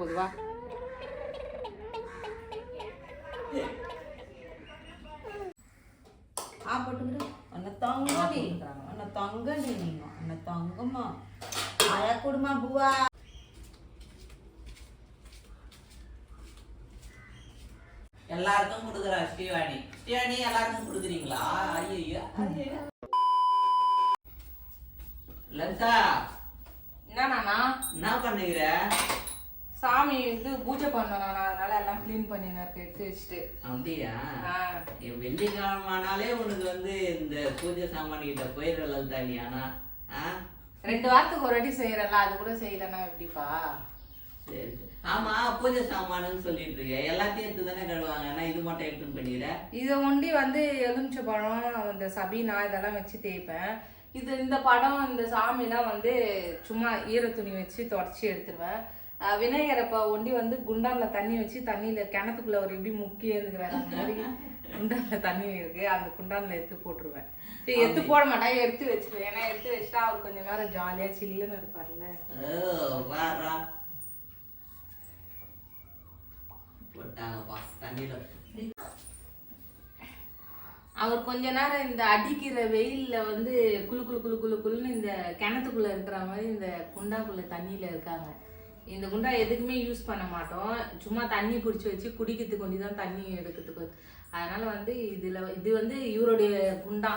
பொதுவா. ஆ போட்டுக்கிட்டு அண்ணா தங்கடி அண்ணா தங்கடி நீங்க. அண்ணா தங்கம்மா. ஆயா குடுமா புவா. எல்லாருக்கும் கொடுக்குறா ஸ்ரீவாணி. ஸ்ரீவாணி எல்லாருக்கும் கொடுக்குறீங்களா? ஐயோ லலிதா. என்னண்ணா என்ன பண்ணுகிற? சாமி இது பூஜை பண்ணணும் அதனால எல்லாம் க்ளீன் பண்ணின்னு இருக்கு எடுத்து வச்சுட்டு. அப்படியா? ஆ, என் வெள்ளிக்கிழமானாலே உனக்கு வந்து இந்த பூஜை சாமான் கிட்ட போயிடுற லலிதா நீ ஆனா ரெண்டு வாரத்துக்கு ஒரு வாட்டி செய்யறல அது கூட செய்யலன்னா எப்படிப்பா? சரி சரி. ஆமா பூஜை சாமானுன்னு சொல்லிட்டு இருக்க எல்லாத்தையும் எடுத்து தானே கழுவாங்க. ஆனா இது மட்டும் எடுத்துன்னு பண்ணிடுற இதை ஒண்டி வந்து எலுமிச்சை பழம் இந்த சபீனா இதெல்லாம் வச்சு தேய்ப்பேன். இது இந்த படம் இந்த சாமிலாம் வந்து சும்மா ஈர துணி வச்சு தொடச்சி எடுத்துருவேன். அஹ் விநாயகர் அப்பா ஒண்டி வந்து குண்டான்ல தண்ணி வச்சு தண்ணியில கிணத்துக்குள்ள அவர் எப்படி முக்கி எழுந்துக்கிறாரு அந்த மாதிரி குண்டான்ல தண்ணி இருக்கு. அந்த குண்டான்ல எடுத்து போட்டுருவேன். சரி எடுத்து போட மாட்டேன். எடுத்து வச்சிருவேன் ஏன்னா எடுத்து வச்சுட்டா அவர் கொஞ்ச நேரம் ஜாலியா சில்லுன்னு இருப்பார்ல. அவர் கொஞ்ச நேரம் இந்த அடிக்கிற வெயில்ல வந்து குளு குளு குளு குளு குளுன்னு இந்த கிணத்துக்குள்ள இருக்கிற மாதிரி இந்த குண்டாக்குள்ள தண்ணியில இருக்காங்க. இந்த குண்டா எதுக்குமே யூஸ் பண்ண மாட்டோம். சும்மா தண்ணி பிடிச்சி வச்சு குடிக்கிறதுக்கு கொண்டு தான் தண்ணி எடுக்கிறதுக்கு. அதனால வந்து இதுல இது வந்து இவருடைய குண்டா.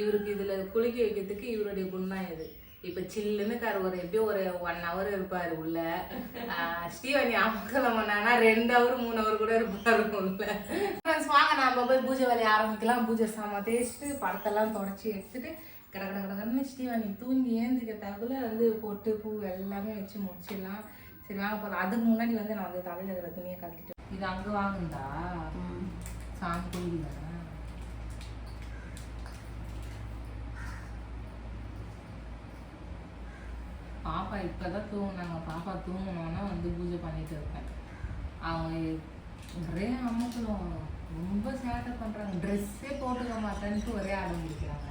இவருக்கு இதுல குளிக்க வைக்கிறதுக்கு இவருடைய குண்டா இது. இப்ப சில்லுன்னு கார் ஒரு எப்படியும் ஒரு ஒன் ஹவர் இருப்பாரு உள்ள. ஆஹ் ஸ்ரீவனி அமக்கலம் பண்ணானா ரெண்டு ஹவர் மூணு ஹவர் கூட இருப்பார் உள்ள. வாங்க நம்ம போய் பூஜை வேலையை ஆரம்பிக்கலாம். பூஜை சாமான் தேய்ச்சிட்டு படத்தெல்லாம் தொடச்சி எடுத்துட்டு கிட கிட கடகடன்னு ஸ்ரீவாணி தூங்கி ஏந்துக்கிறதாக்குள்ள வந்து பொட்டு பூ எல்லாமே வச்சு முடிச்சிடலாம். சரி வாங்க போகலாம் அதுக்கு முன்னாடி வந்து நான் வந்து தலையில இருக்கிற துணியை கழட்டிட்டு இது அங்க வாங்குந்தா சாமி கோயிலுக்கு பாப்பா இப்பதான் தூங்குனாங்க. பாப்பா தூங்கணும்னா வந்து பூஜை பண்ணிட்டு இருக்கேன் அவங்க ஒரே அமக்கலம். ரொம்ப சேட்டை பண்றாங்க. ட்ரெஸ்ஸே போட்டுக்க மாட்டேன்ட்டு ஒரே ஆடம் பிடிக்கிறாங்க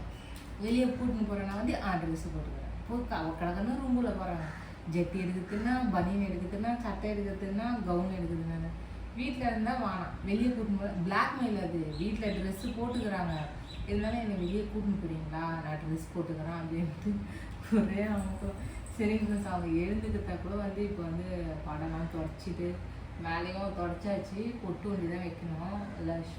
வெளியே கூட்டின்னு போறேன்னா வந்து ஆ ட்ரெஸ் போட்டுக்கிறேன். போக்கு அவ கிடக்குன்னு ரூம்புல போறாங்க. ஜெட்டி எடுக்குதுன்னா பனியன் எடுக்குதுன்னா சட்டை எடுக்கிறதுன்னா கவுன் எடுக்குதுன்னு வீட்டில் இருந்தால் வானாம் வெளியே கூட்டின்னு பிளாக்மெயில் அது. வீட்டில் ட்ரெஸ்ஸு போட்டுக்கிறாங்க. இருந்தாலும் என்னை வெளியே கூட்டின்னு போறீங்களா? நான் ட்ரெஸ் போட்டுக்கிறேன் அப்படின்ட்டு ஒரே அவங்களுக்கும் சரிங்க மிஸ் அவங்க எழுந்துக்கிட்ட கூட வந்து இப்போ வந்து படம்லாம் தொடச்சிட்டு மேலேயும் தொடச்சாச்சு. பொட்டு வண்டி தான் வைக்கணும். லக்ஷ்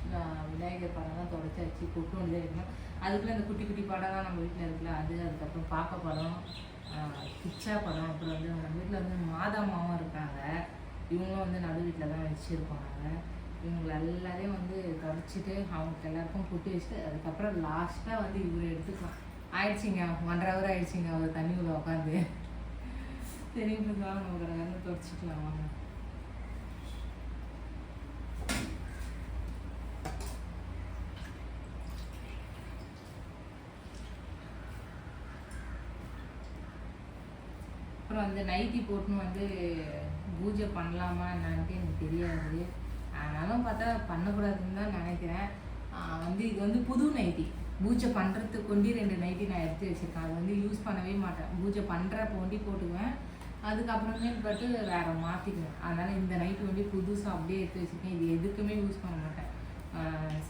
விநாயகர் படம்லாம் தொடச்சாச்சு. பொட்டு வண்டி தான் வைக்கணும். அதுக்குள்ளே அந்த குட்டி குட்டி படம்லாம் நம்ம வீட்டில் இருக்குல்ல அது அதுக்கப்புறம் பார்க்க படம். கிச்சா படம் அப்புறம் வந்து நம்ம வீட்டில் வந்து மாதாமாவும் இருக்காங்க. இவங்களும் வந்து நடு வீட்டில் தான் வச்சுருப்பாங்க. இவங்களை எல்லாரையும் வந்து தொடச்சிட்டு அவங்களுக்கு எல்லாருக்கும் புட்டி வச்சுட்டு அதுக்கப்புறம் லாஸ்ட்டாக வந்து இவரை எடுத்துக்கலாம். ஆயிடுச்சிங்க ஒன்றரை ஹவர் ஆயிடுச்சிங்க அவர் தண்ணி உள்ள உட்காந்து. சரி நம்ம கடை தொடச்சிக்கலாம் வாங்க. அப்புறம் வந்து நைட்டி போட்டுன்னு வந்து பூஜை பண்ணலாமா என்னான்ட்டு எனக்கு தெரியாது. ஆனாலும் பார்த்தா பண்ணக்கூடாதுன்னு தான் நினைக்கிறேன். வந்து இது வந்து புது நைட்டி. பூஜை பண்ணுறதுக்கு கொண்டி ரெண்டு நைட்டி நான் எடுத்து வச்சுருக்கேன். அது வந்து யூஸ் பண்ணவே மாட்டேன். பூஜை பண்ணுற போண்டி போட்டுக்குவேன். அதுக்கப்புறமேல் பட்டு வேறு மாற்றிக்குவேன் அதனால் இந்த நைட்டு வந்து புதுசாக அப்படியே எடுத்து வச்சுருக்கேன். இது எதுக்குமே யூஸ் பண்ண மாட்டேன்.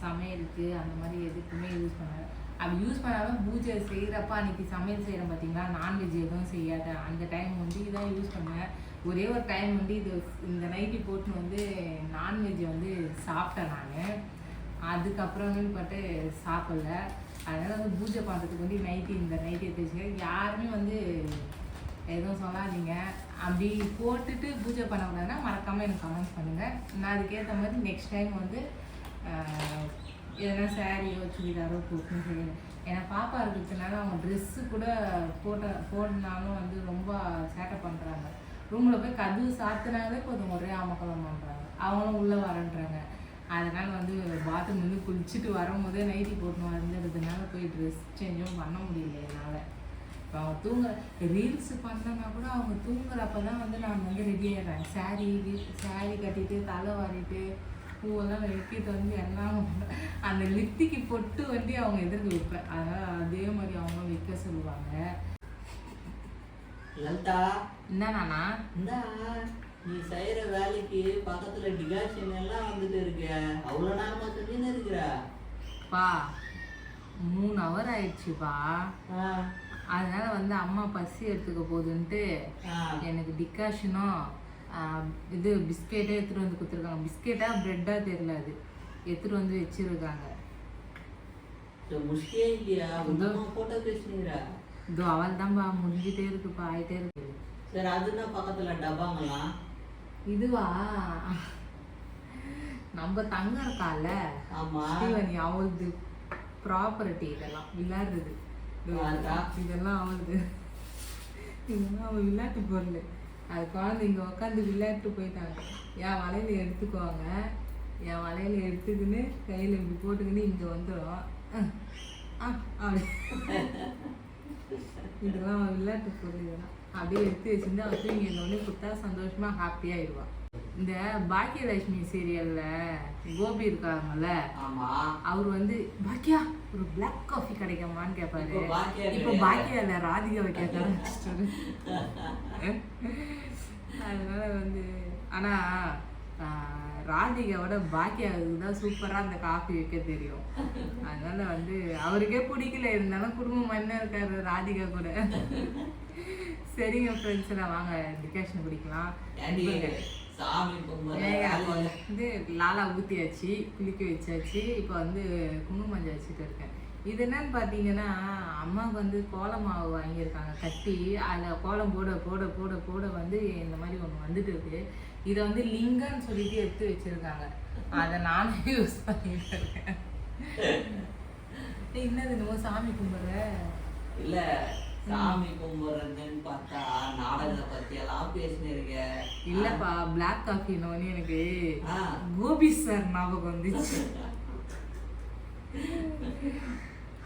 சமையலுக்கு அந்த மாதிரி எதுக்குமே யூஸ் பண்ணாது அப்படி யூஸ் பண்ணாலும் பூஜை செய்கிறப்ப அன்றைக்கி சமையல் செய்கிறேன் பார்த்தீங்களா நான்வெஜ் எதுவும் செய்யாத. அந்த டைம் வந்து இதான் யூஸ் பண்ணுவேன் ஒரே ஒரு டைம் வந்து இது இந்த நைட்டி போட்டுன்னு வந்து நான்வெஜ் வந்து சாப்பிட்டேன் நான். அதுக்கப்புறமே பார்த்து சாப்பிடல. அதனால் வந்து பூஜை பண்ணுறதுக்கு வந்து நைட்டி இந்த நைட்டி எடுத்து யாருமே வந்து எதுவும் சொல்லாதீங்க. அப்படி போட்டுட்டு பூஜை பண்ணக்கூடாதுன்னா மறக்காமல் எனக்கு கமெண்ட்ஸ் பண்ணுங்கள் நான் அதுக்கேற்ற மாதிரி நெக்ஸ்ட் டைம் வந்து எதனா சாரியோ சுடிதாரோ போட்டுன்னு செய்யணும் ஏன்னா பாப்பா இருக்கிறதுனால அவங்க ட்ரெஸ்ஸு கூட போட்ட போடனாலும் வந்து ரொம்ப சேட்டை பண்ணுறாங்க ரூமில் போய் கதவு சாத்தினாலே கொஞ்சம் ஒரே அமக்கலம் பண்ணுறாங்க அவங்களும் உள்ளே வரன்றாங்க. அதனால் வந்து பாத்ரூம் வந்து குளிச்சுட்டு வரும்போதே நைட்டி போட்டு வந்துடுறதுனால போய் ட்ரெஸ் சேஞ்சும் பண்ண முடியல என்னால். இப்போ அவங்க தூங்குற ரீல்ஸ் பண்ணனா கூட அவங்க தூங்குறப்ப தான் வந்து நான் வந்து ரெடி ஆகிடுறேன் சாரீ சாரீ கட்டிட்டு தலை வாரிட்டு பூவெல்லாம் வெட்டிட்டு வந்து எல்லாம் அந்த லிப்டிக்கு பொட்டு வந்து அவங்க எதிர்க்கு வைப்பேன். அதனால் அதே மாதிரி அவங்க வைக்க சொல்லுவாங்க. லலிதா. என்னண்ணா நீ செய்யற வேலைக்கு பக்கத்துல டிகாஷன் எல்லாம் வந்துட்டு இருக்க. அவ்வளவு நேரமா செஞ்சுன்னு இருக்கிற? பா மூணு ஹவர் ஆயிடுச்சுப்பா அதனால வந்து அம்மா பசி எடுத்துக்க போகுதுன்ட்டு. எனக்கு டிகாஷனும் இது பிஸ்கெட்டே எடுத்துட்டு வந்து கொடுத்துருக்காங்க. பிஸ்கெட்டா பிரெட்டா தெரியல அது. எடுத்துட்டு வந்து வச்சிருக்காங்க. இதோ அவள் தான்ப்பா முடிஞ்சிட்டே இருக்குப்பா ஆயிட்டே இருக்கு. சரி அதுன்னா பக்கத்துல டப்பாங்களாம் இதுவா? நம்ம தங்க இருக்கால ஸ்ரீவனி அவளது ப்ராப்பர்ட்டி இதெல்லாம் விளையாடுறது. இதெல்லாம் அவளது. இதெல்லாம் அவள் விளையாட்டு பொருள். அது குழந்தைங்க உட்காந்து விளையாட்டு போயிட்டாங்க. என் வலையில எடுத்துக்குவாங்க என் வலையில எடுத்துக்கின்னு கையில் இப்படி போட்டுக்கின்னு இங்கே வந்துடும் இதெல்லாம் விளையாட்டு பொருள் அப்படியே எடுத்து வச்சிருந்து அவள் தூங்கி இருந்தோடனே கொடுத்தா சந்தோஷமா ஹாப்பியாயிடுவா இந்த பாக்கியலட்சுமி சீரியல்ல கோபி இருக்காங்கல்ல ஆமா. அவர் வந்து பாக்கியா ஒரு பிளாக் காஃபி கிடைக்குமான்னு கேட்பாரு இப்போ பாக்கியா இல்ல ராதிகாவை கேட்க ஆரம்பிச்சிட்டாரு. அதனால வந்து ஆனா ஆஹ், ராதிகாவோட பாக்கியாவுக்கு தான் சூப்பரா அந்த காஃபி வைக்க தெரியும். அதனால வந்து அவருக்கே பிடிக்கல இருந்தாலும் குடும்பம் என்ன இருக்காரு ராதிகா கூட. சரிங்க ஃப்ரெண்ட்ஸ் எல்லாம் வாங்க டிகாஷன் குடிக்கலாம் சாமி வந்து லாலா ஊற்றியாச்சு குளிக்க வச்சாச்சு இப்போ வந்து குங்கும மஞ்சள் வச்சுட்டு இருக்கேன். இது என்னன்னு பார்த்தீங்கன்னா அம்மாவுக்கு வந்து கோலம் மாவு வாங்கியிருக்காங்க. கட்டி அதில் கோலம் போட போட போட போட வந்து இந்த மாதிரி ஒன்று வந்துட்டு இருக்கு. இதை வந்து லிங்கம்னு சொல்லிட்டு எடுத்து வச்சிருக்காங்க. அதை நானே யூஸ் பண்ணிட்டு இருக்கேன். என்னது என்னமோ சாமி கும்பிட்ற? இல்ல சாமி கும்பிடுறதுன்னு பார்த்தா நாடகத்தை பத்தி எல்லாம் பேசினிருக்க. இல்லப்பா பிளாக் காஃபின்னு எனக்கு ஆ. கோபி சார் ஞாபகம் வந்துச்சு.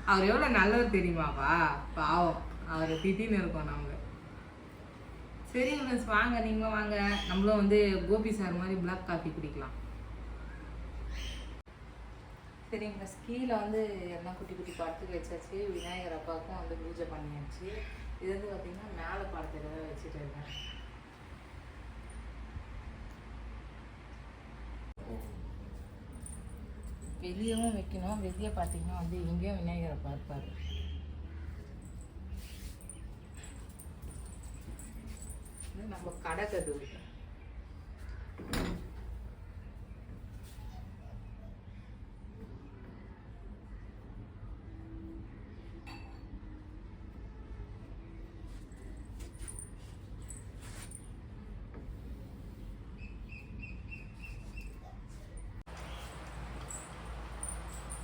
அவர் எவ்வளோ நல்லவர் தெரியுமாப்பா பாவம். அவரை திட்டின்னு இருக்கோம் நாங்கள் சரி ஃப்ரெண்ட்ஸ் வாங்க நீங்களும் வாங்க. நம்மளும் வந்து கோபி சார் மாதிரி பிளாக் காஃபி குடிக்கலாம். சரிங்க மிஸ் கீழே வந்து எல்லாம் குட்டி குட்டி படத்துக்கு வச்சாச்சு. விநாயகர் அப்பாவுக்கும் வந்து பூஜை பண்ணியாச்சு. இது வந்து பார்த்தீங்கன்னா மேலே படத்தில் தான் வச்சுட்டு இருக்கேன். வெளியவும் வைக்கணும். வெளியே பார்த்தீங்கன்னா வந்து இங்கேயும் விநாயகரை பார்ப்பாரு இது நம்ம கடை கதவு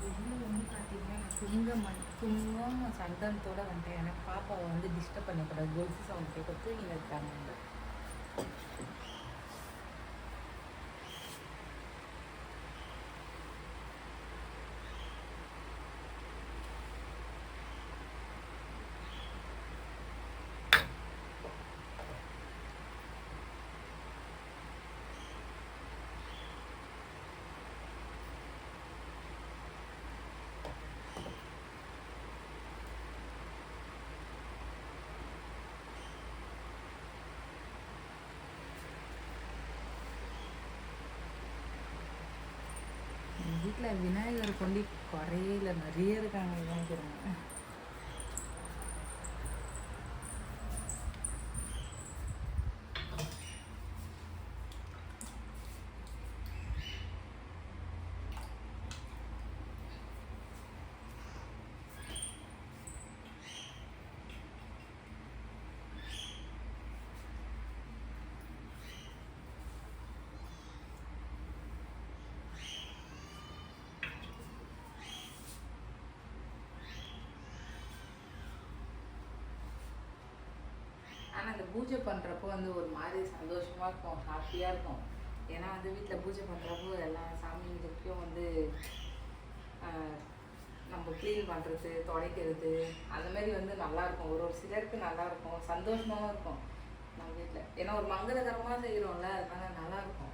வெளியே வந்து பார்த்தீங்கன்னா நான் துங்கம் வந்துட்டு சந்தனத்தோட எனக்கு பாப்பாவை வந்து டிஸ்டர்ப் பண்ணக்கூடாது. கொலுசு சவுண்ட் கேட்க தூங்கி இருக்காங்க. வீட்டில் விநாயகர் கொண்டி குறையில நிறைய இருக்காங்க நினைக்கிறேன் அந்த பூஜை பண்ணுறப்போ வந்து ஒரு மாதிரி சந்தோஷமாக இருக்கும் ஹாப்பியாக இருக்கும் ஏன்னா வந்து வீட்டில் பூஜை பண்ணுறப்போ எல்லா சாமிங்களுக்கும் வந்து நம்ம க்ளீன் பண்ணுறது துடைக்கிறது அந்த மாதிரி வந்து நல்லாயிருக்கும் ஒரு ஒரு சிலருக்கு நல்லாயிருக்கும் சந்தோஷமாகவும் இருக்கும் நம்ம வீட்டில் ஏன்னா ஒரு மங்களகரமாக செய்கிறோம்ல அதனால நல்லா இருக்கும்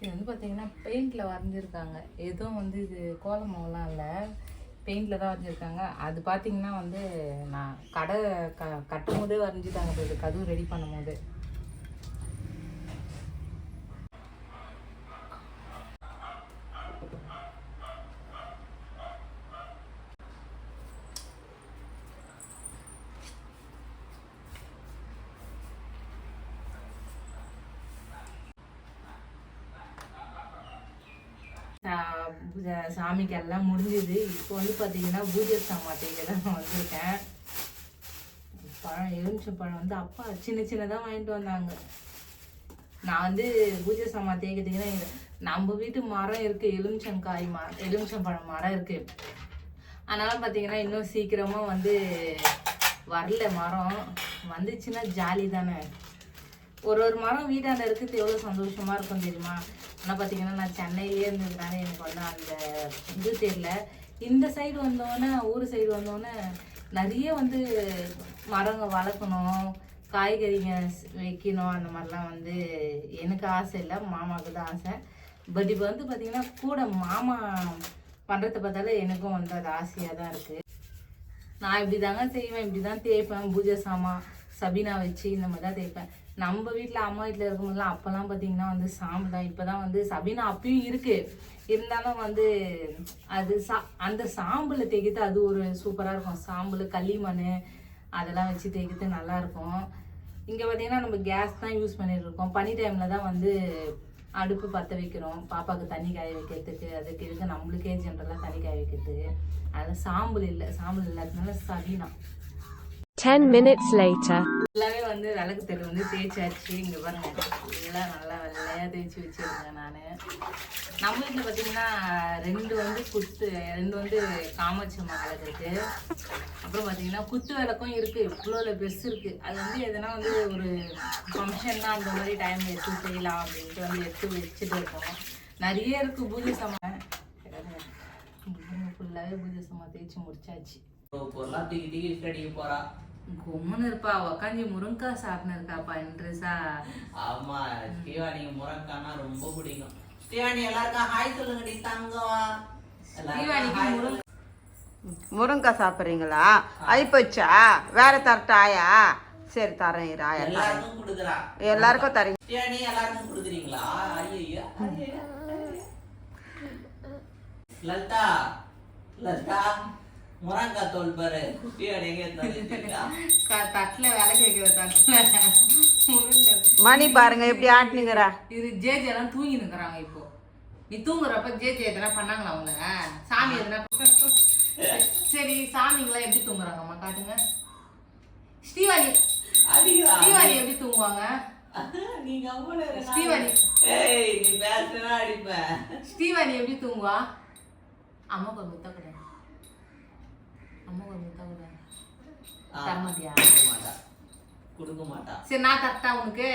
இது வந்து பார்த்தீங்கன்னா பெயிண்டில் வரைஞ்சிருக்காங்க. எதுவும் வந்து இது கோலமாவெலாம் இல்லை. பெயிண்டில் தான் வரைஞ்சிருக்காங்க. அது பார்த்தீங்கன்னா வந்து நான் கடை க கட்டும் போதே வரைஞ்சிட்டாங்க. இப்போ இது கதவு ரெடி பண்ணும் போது சா- பூஜை சாமிக்கு எல்லாம் முடிஞ்சுது. இப்போ வந்து பார்த்தீங்கன்னா பூஜை சாமாட்டிக்கு தான் நான் வந்திருக்கேன். பழம் எலுமிச்சை பழம் வந்து அப்பா சின்ன சின்னதாக வாங்கிட்டு வந்தாங்க. நான் வந்து பூஜை சாமான் தேய்க்கிறதுக்குன்னா நம்ம வீட்டு மரம் இருக்குது எலுமிச்சங்காய் மரம் எலுமிச்சம்பழம் மரம் இருக்குது அதனால பார்த்தீங்கன்னா இன்னும் சீக்கிரமாக வந்து வரல மரம். வந்துச்சுன்னா ஜாலி தானே ஒரு ஒரு மரம் வீட்டாண்ட இருக்கிறது எவ்வளோ சந்தோஷமாக இருக்கும் தெரியுமா? ஆனால் பார்த்தீங்கன்னா நான் சென்னையிலே இருந்ததுனால எனக்கு வந்து அந்த இது தெரியல. இந்த சைடு வந்தோடனே ஊர் சைடு வந்தோடனே நிறைய வந்து மரங்க வளர்க்கணும் காய்கறிங்க வைக்கணும் அந்த மாதிரிலாம் வந்து எனக்கு ஆசை இல்லை. மாமாவுக்கு தான் ஆசை. பட் இப்போ வந்து பார்த்திங்கன்னா கூட மாமா பண்ணுறத பார்த்தாலே எனக்கும் வந்து அது ஆசையாக தான் இருக்குது நான் இப்படி தாங்க செய்வேன் இப்படி தான் தேய்ப்பேன் பூஜை சாமான் சபீனா வச்சு இந்த மாதிரி தான் தேய்ப்பேன். நம்ம வீட்டில் அம்மா வீட்டில் இருக்கும்போதெல்லாம் அப்போல்லாம் பார்த்தீங்கன்னா வந்து சாம்பல் தான் இப்போ தான் வந்து சபீனா அப்பயும் இருக்குது இருந்தாலும் வந்து அது சா அந்த சாம்பலை தேய்க்கிறது அது ஒரு சூப்பராக இருக்கும். சாம்பல் களிமண் அதெல்லாம் வச்சு தேய்க்கிறது நல்லாயிருக்கும் இங்கே பார்த்தீங்கன்னா நம்ம கேஸ் தான் யூஸ் பண்ணிட்டு இருக்கோம். பனி டைமில் தான் வந்து அடுப்பு பற்ற வைக்கிறோம். பாப்பாவுக்கு தண்ணி காய வைக்கிறதுக்கு அதுக்கு இதுக்கு நம்மளுக்கே ஜென்ரலாக தண்ணி காய வைக்கிறதுக்கு அதில் சாம்பல் இல்லை சாம்பல் இல்லாததுனால சபீனா. 10 minutes later. ஃபுல்லாகவே வந்து விளக்கு தெரு வந்து தேய்ச்சாச்சு. இங்கே பாருங்க. இதெல்லாம் நல்லா வெள்ளையாக தேய்ச்சி வச்சுருக்கேன் நான். நம்ம வீட்டில் பார்த்தீங்கன்னா ரெண்டு வந்து குத்து ரெண்டு வந்து காமாட்சி விளக்கு இருக்குது அப்புறம் பார்த்தீங்கன்னா குத்து விளக்கும் இருக்குது இவ்வளோ பெருசு இருக்குது அது வந்து எதனா வந்து ஒரு ஃபங்க்ஷன்னா அந்த மாதிரி டைம் எடுத்து செய்யலாம் அப்படின்ட்டு வந்து எடுத்து வச்சுட்டு இருக்கோம். நிறைய இருக்குது பூஜை சாமான். ஃபுல்லாகவே பூஜை சாமான் தேய்ச்சி முடிச்சாச்சு. பொருளா தூக்கி தூக்கி ஸ்டடிக்கு கும்முன்னு இருப்பா உக்காஞ்சி முருங்கக்காய் சாப்பிட்னு இருக்காப்பா இன்ட்ரெஸ்டா ஆமா ஸ்ரீவாணிக்கு முரங்கானா ரொம்ப பிடிக்கும். ஸ்ரீவாணி எல்லாருக்கும் ஹாய் சொல்லுங்கடி தங்கம். ஸ்ரீவாணிக்கு முருங்கை முருங்கைக்காய் சாப்பிட்றீங்களா ஐப்போச்சா வேற தரட்டாயா? சரி தரேன் இரு ஆயா எல்லாருக்கும் கொடுக்குறா. எல்லாருக்கும் தரீங்க. ஸ்ரீவாணி எல்லாருக்கும் கொடுக்குறீங்களா? ஐயோ லலிதா லலிதா. முரங்காய் தோல் பாரு. தட்டுல வேலை கேட்கிற தட்டுல. முருங்கை. மணி பாருங்க எப்படி ஆட்டினுங்கிறா. இது ஜேஜே எல்லாம் தூங்கி நிக்கிறாங்க இப்போ. நீ தூங்குறப்ப ஜேஜே எதனா பண்ணாங்களா அவங்க சாமி எதனா சரி சாமிங்களாம் எப்படி தூங்குறாங்கம்மா காட்டுங்க. ஸ்ரீவாணி. ஸ்ரீவாணி எப்படி தூங்குவாங்க? நீங்க. ஸ்ரீவாணி. ஏய் நீ பேசுனா அடிப்பேன் ஸ்ரீவாணி எப்படி தூங்குவா? அம்மா கொஞ்சம் முத்தா கூட அம்மா கொஞ்சம் தரமாட்டியா கொடுக்க மாட்டா கொடுக்க மாட்டா சரி நான் தரட்டா உனக்கு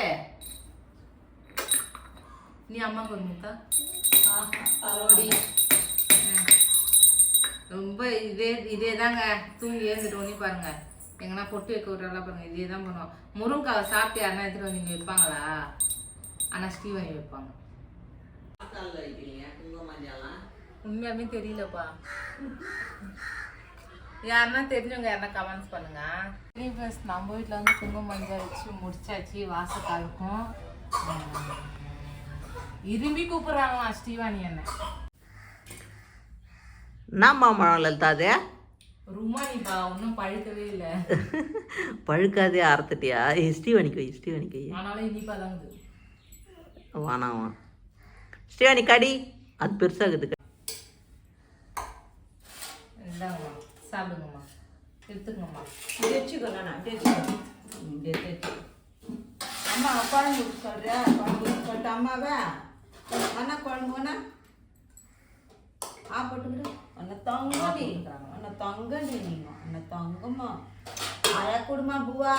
நீ அம்மாக்கு ஒரு முத்தா ம். ரொம்ப இதே இதே தாங்க தூங்கி ஏந்துட்டு ஒண்ணி பாருங்க எங்கன்னா பொட்டு வைக்க விட்றலாம் பாருங்க இதே தான் பண்ணுவோம் முருங்காவை சாப்பிட்டு யாருன்னா எடுத்துட்டு வந்து இங்க வைப்பாங்களா ஆனா ஸ்ரீவாணி வைப்பாங்க உண்மையாலுமே தெரியலப்பா யாருன்னா தெரிஞ்சவங்க யாருன்னா கமெண்ட்ஸ் பண்ணுங்க. நம்ம வீட்டில் வந்து குங்குமம் மஞ்சள் வச்சு முடிச்சாச்சு வாசக்காலுக்கும் இரும்பி கூப்பிடுறாங்களாம் ஸ்ரீவாணி என்ன என்ன மாம்பழம் லலிதா அது? ருமானிப்பா ஒன்றும் பழுக்கவே இல்லை. பழுக்காதே அறுத்துட்டியா? ஸ்ரீவாணிக்கு வை ஸ்ரீவாணிக்கு வை. ஆனாலும் இனிப்பா தான் வானாவா ஸ்ரீவாணி கடி. அது பெருசாகுது சாப்பிடுங்கம்மா. எடுத்துக்கங்கம்மா. அம்மா குழம்பு சொல்றியா குழம்பு சொல்லிட்டு அம்மாவே அண்ணா குழம்புனா ஆ போட்டுக்கிட்டு அண்ணா தங்கடி அண்ணா தங்கடி நீங்க. அண்ணா தங்கம்மா. ஆயா குடுமா புவா.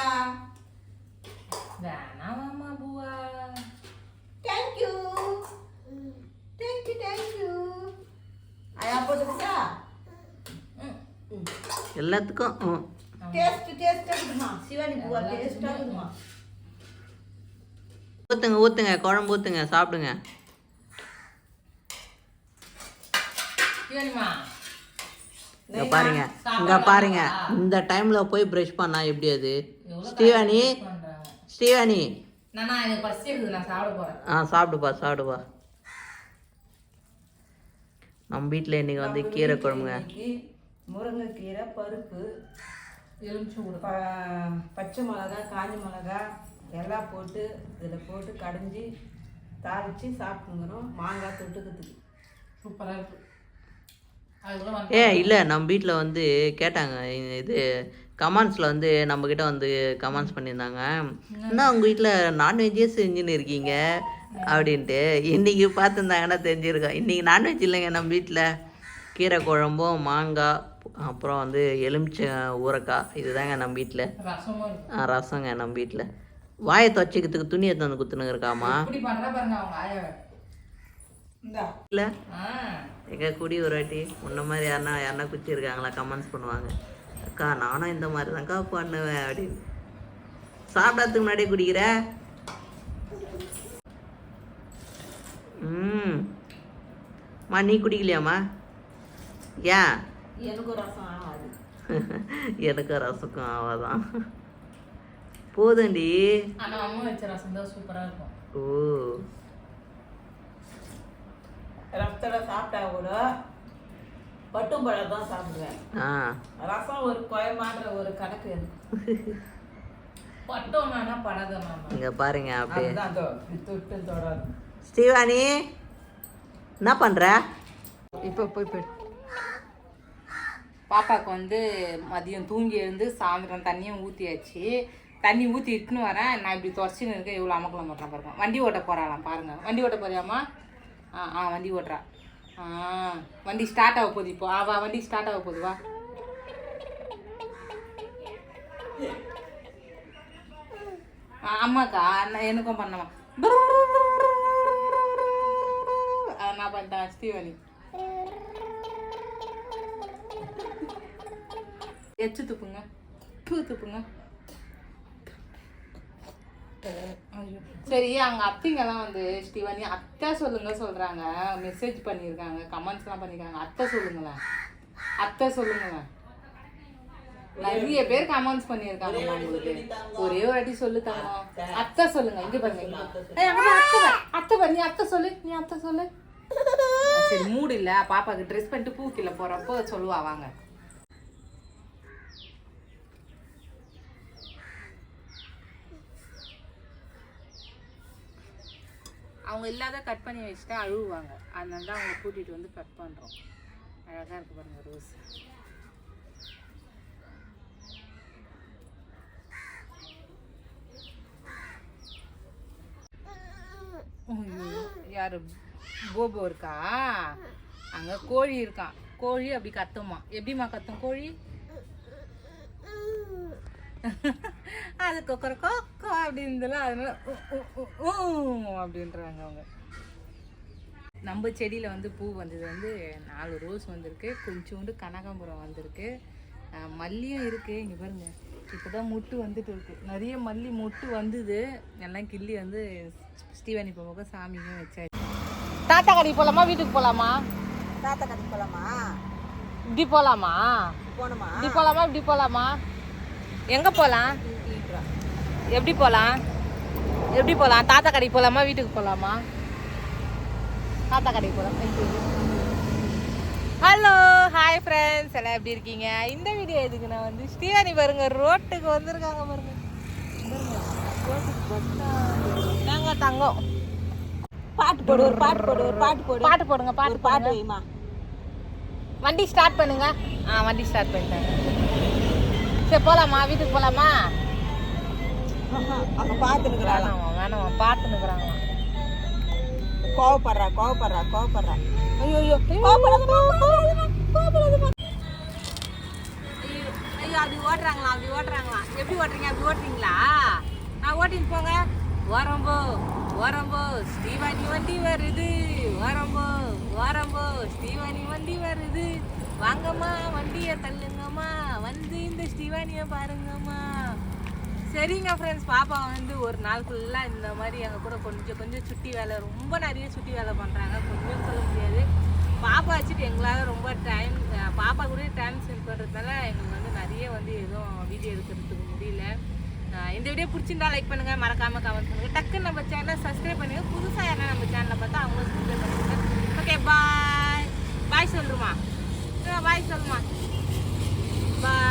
வேணாமாம்மா பூவா. தேங்க்யூ தேங்க்யூ தேங்க்யூ ஆயா போட்டுக்கிட்டா? எல்லாத்துக்கும் ஊற்றுங்க ஊற்றுங்க குழம்பு ஊற்றுங்க சாப்பிடுங்க. இங்க பாருங்க இங்க பாருங்க. இந்த டைம்ல போய் பிரஷ் பண்ணா எப்படி அது? ஸ்டீவானி ஸ்டீவானி நானா எனக்கு பசி இருக்குது நான் சாப்பிட போறேன். ஆ சாப்பிடுப்பா சாப்பிடுப்பா. நம்ம வீட்டில் இன்னைக்கு வந்து கீரை குழம்புங்க. முருங்கைக்கீரை பருப்பு எலுமிச்சம் கூட ப- பச்சை மிளகா காஞ்ச மிளகா எல்லாம் போட்டு இதில் போட்டு கடைஞ்சி தாளித்து சாப்பிட்டுங்கிறோம். மாங்காய் தொட்டுக்கிறதுக்கு. சூப்பரா இருக்கு. அதுக்குள்ள ஏ இல்லை நம்ம வீட்டில் வந்து கேட்டாங்க. இது கமெண்ட்ஸில் வந்து நம்மக்கிட்ட வந்து கமெண்ட்ஸ் பண்ணியிருந்தாங்க. என்ன உங்கள் வீட்டில் நான்வெஜ்ஜே செஞ்சுன்னு இருக்கீங்க அப்படின்ட்டு. இன்றைக்கி பார்த்துருந்தாங்கன்னா தெரிஞ்சிருக்கோம். இன்றைக்கி நான்வெஜ் இல்லைங்க நம்ம வீட்டில். கீரை குழம்பும் மாங்காய் அப்புறம் வந்து எலுமிச்சை ஊறக்காய் இதுதாங்க நம்ம வீட்டில் ரசங்க நம்ம வீட்டில் வாயை துவச்சிக்கிறதுக்கு துணி எடுத்து வந்து குத்துனுங்க இருக்காமா எப்படி பண்றா பாருங்க அவங்க ஆயா இந்தா. இல்லை? எங்க கூடி ஒரு வாட்டி முன்ன மாதிரி யாருனா யாருனா குச்சி இருக்காங்களா கமெண்ட்ஸ் பண்ணுவாங்க. அக்கா நானும் இந்த மாதிரி தான்க்கா பண்ணுவேன் அப்படின்னு. சாப்பிட்றதுக்கு முன்னாடியே குடிக்கிற? ம். மா நீ குடிக்கலையாம்மா? ஏன்? எனக்கும் ரசம் ஆகாது. எனக்கு ரசக்கும் ஆவாதான். போதும்டி. ஆனா அம்மா வச்ச ரசம் தான் சூப்பரா இருக்கும். ஓ. ரசத்தில் சாப்பிட்டா கூட பட்டும் பழம் தான் சாப்பிடுவேன். ரசம் ஒரு குழம்பான்ற ஒரு கணக்கு எனக்கு. பட்டோம்னா படாதோம் இங்க பாருங்க அப்படியே. தொட்டு தொடாது ஸ்ரீவாணி என்ன பண்ற? இப்போ போய் போய் பாப்பாவுக்கு வந்து மதியம் தூங்கி எழுந்து சாயந்தரம் தண்ணியும் ஊற்றியாச்சு தண்ணி ஊற்றி இட்டுன்னு வரேன். நான் இப்படி தொடச்சின்னு இருக்கேன். இவ்வளோ அமக்கலம் பண்ணுறேன் பாருங்க. வண்டி ஓட்ட போகிறாளாம் பாருங்கள் வண்டி ஓட்ட போறியாம்மா? ஆ ஆ வண்டி ஓட்டுறா. ஆ வண்டி ஸ்டார்ட் ஆக போகுது இப்போ. ஆ வா வண்டி ஸ்டார்ட் ஆக போகுது. வா. ஆ, அம்மாக்கா நான் எனக்கும் பண்ணமா நான் பண்ணிட்டேன் ஸ்டீவனி எச்சு துப்புங்க பூ துப்புங்க. சரி அங்க அத்தைங்கெல்லாம் வந்து ஸ்ரீவாணி அத்தை சொல்லுங்க சொல்றாங்க. மெசேஜ் பண்ணியிருக்காங்க கமெண்ட்ஸ்லாம் பண்ணியிருக்காங்க. அத்தை சொல்லுங்களேன். அத்தை சொல்லுங்களேன். நிறைய பேர் கமெண்ட்ஸ் பண்ணியிருக்காங்க உங்களுக்கு. ஒரே ஒரு வாட்டி சொல்லு தங்கம். அத்தை. சொல்லுங்க இங்க பாருங்க அத்தை நீ அத்தை சொல்லு நீ அத்தை சொல்லு. சரி மூடு இல்ல. பாப்பாக்கு ட்ரெஸ் பண்ணிட்டு பூக்கில போறப்போ சொல்லுவா வாங்க. அவங்க இல்லாத கட் பண்ணி வச்சுட்டா அழுவாங்க அதனால தான் அவங்க கூட்டிகிட்டு வந்து கட் பண்ணுறோம் அழகாக இருக்கு பாருங்க ரோஸ் யார் யாரு? போபோ இருக்கா? அங்க கோழி இருக்கான் கோழி அப்படி கத்துமா. எப்படிம்மா கத்தும் கோழி? அது கொக்கர கொக்கோ அப்படின்றதுல அதனால அப்படின்றாங்க அவங்க. நம்ம செடியில் வந்து பூ வந்தது வந்து நாலு ரோஸ் வந்திருக்கு கொஞ்சோண்டு கனகாம்பரம் வந்திருக்கு. மல்லியும் இருக்குது இங்கே பாருங்க இப்போ தான் மொட்டு வந்துட்டு இருக்கு. நிறைய மல்லி மொட்டு வந்தது. எல்லாம் கிள்ளி வந்து ஸ்ரீவாணி பாப்பாவுக்கு சாமிக்கும் வச்சாச்சு. தாத்தா கடைக்கு போகலாமா வீட்டுக்கு போகலாமா தாத்தா கடைக்கு போகலாமா இப்படி போகலாமா போகணுமா இப்படி போகலாமா இப்படி போகலாமா எங்கே போகலாம் எப்படி போகலாம் எப்படி போகலாம் தாத்தா கடைக்கு போகலாமா வீட்டுக்கு போகலாமா தாத்தா கடைக்கு போகலாம் ஹலோ ஹாய் ஃப்ரெண்ட்ஸ் எல்லாம் எப்படி இருக்கீங்க? இந்த வீடியோ எதுக்கு? நான் வந்து ஸ்ரீவாணி பாருங்க. ரோட்டுக்கு வந்திருக்காங்க பாருங்க. பாருங்க, ரோட்டுக்கு பத்தா. நாங்க தங்கம்? பாட்டு போடு ஒரு பாட்டு போடு ஒரு பாட்டு போடு. பாட்டு போடுங்க பாட்டு பாட்டு வைமா வண்டி ஸ்டார்ட் பண்ணுங்க. ஆ வண்டி ஸ்டார்ட் பண்ணிட்டேன் சரி போலாமா வீட்டுக்கு போலாமா? அங்க பாத்துருக்குறாங்க வேணாமா பார்த்துன்னுக்குறாங்க கோவப்படுறா கோவப்படுறா கோவப்படுறா. ஐயோ ஐயோ ஐயோ அப்படி ஓட்டுறாங்களா அப்படி ஓட்டுறாங்களா? எப்படி ஓட்டுறீங்க அப்படி ஓட்டுறீங்களா? நான் ஓட்டிட்டு போங்க. ஓரம்போ ஓரம்போ ஸ்ரீவாணி வண்டி வருது. ஓரம்போ ஓரம்போ ஸ்ரீவாணி வண்டி வருது. வாங்கம்மா வண்டியை தள்ளுங்கம்மா. வந்து இந்த ஸ்டிவானியை பாருங்கம்மா. சரிங்க ஃப்ரெண்ட்ஸ் பாப்பா வந்து ஒரு நாள் ஃபுல்லாக இந்த மாதிரி எங்கள் கூட கொஞ்சம் கொஞ்சம் சுட்டி வேலை ரொம்ப நிறைய சுட்டி வேலை பண்ணுறாங்க கொஞ்சம் சொல்ல முடியாது. பாப்பா வச்சுட்டு எங்களால் ரொம்ப டைம் பாப்பா கூட டைம் ஸ்பெண்ட் பண்ணுறதுனால எங்களுக்கு வந்து நிறைய வந்து எதுவும் வீடியோ எடுக்கிறதுக்கு முடியல. இந்த வீடியோ பிடிச்சிருந்தா லைக் பண்ணுங்கள் மறக்காமல் கமெண்ட் பண்ணுங்க. டக்குன்னு நம்ம சேனலை சப்ஸ்கிரைப் பண்ணுங்கள் புதுசாக யாரா நம்ம சேனலை பார்த்தா அவங்களும் சப்ஸ்கிரைப் பண்ணுங்கள் ஓகே பாய் பாய் சொல்லுமா. பாய் சொல்லுமா. பாய்